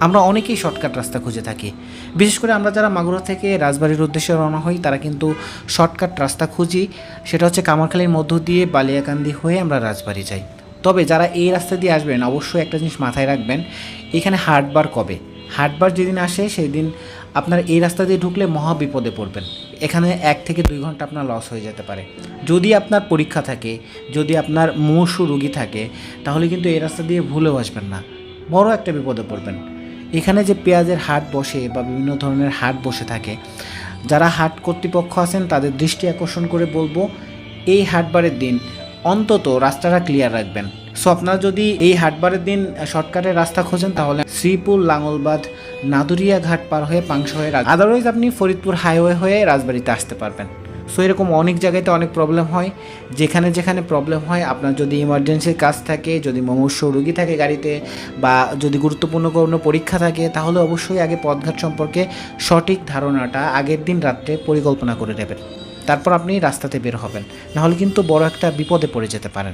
আমরা অনেকেই শর্টকাট রাস্তা খুঁজে থাকি। বিশেষ করে আমরা যারা মাগুরা থেকে রাজবাড়ির উদ্দেশ্যে রওনা হই, তারা কিন্তু শর্টকাট রাস্তা খুঁজি। সেটা হচ্ছে কামারখালির মধ্য দিয়ে বালিয়াকান্দি হয়ে আমরা রাজবাড়ি যাই। তবে যারা এই রাস্তা দিয়ে আসবেন, অবশ্যই একটা জিনিস মাথায় রাখবেন, এখানে হাটবার কবে? হাটবার যেদিন আসে সেই দিন আপনার এই রাস্তা দিয়ে ঢুকলে মহা বিপদে পড়বেন। এখানে এক থেকে দুই ঘণ্টা আপনার লস হয়ে যেতে পারে। যদি আপনার পরীক্ষা থাকে, যদি আপনার মুমূর্ষু রুগী থাকে, তাহলে কিন্তু এই রাস্তা দিয়ে ভুলেও আসবেন না। বড় একটা বিপদে পড়বেন। এখানে যে পেঁয়াজের হাট বসে বা বিভিন্ন ধরনের হাট বসে থাকে, যারা হাট কর্তৃপক্ষ আছেন তাদের দৃষ্টি আকর্ষণ করে বলব, এই হাটবারের দিন অন্তত রাস্তাটা ক্লিয়ার রাখবেন। সো আপনারা যদি এই হাটবারের দিন শর্টকাটের রাস্তা খোঁজেন, তাহলে শ্রীপুর লাঙ্গলবাদ নাদুরিয়া ঘাট পার হয়ে পাংশ হয়ে আদারওয়াইজ আপনি ফরিদপুর হাইওয়ে হয়ে রাজবাড়িতে আসতে পারবেন। সো এরকম অনেক জায়গাতে অনেক প্রবলেম হয়। যেখানে যেখানে প্রবলেম হয়, আপনার যদি ইমার্জেন্সির কাজ থাকে, যদি মমস্য রুগী থাকে গাড়িতে বা যদি গুরুত্বপূর্ণ কোনো পরীক্ষা থাকে, তাহলে অবশ্যই আগে পথঘাট সম্পর্কে সঠিক ধারণাটা আগের দিন রাত্রে পরিকল্পনা করে নেবেন। তারপর আপনি রাস্তাতে বের হবেন। নাহলে কিন্তু বড় একটা বিপদে পড়ে যেতে পারেন।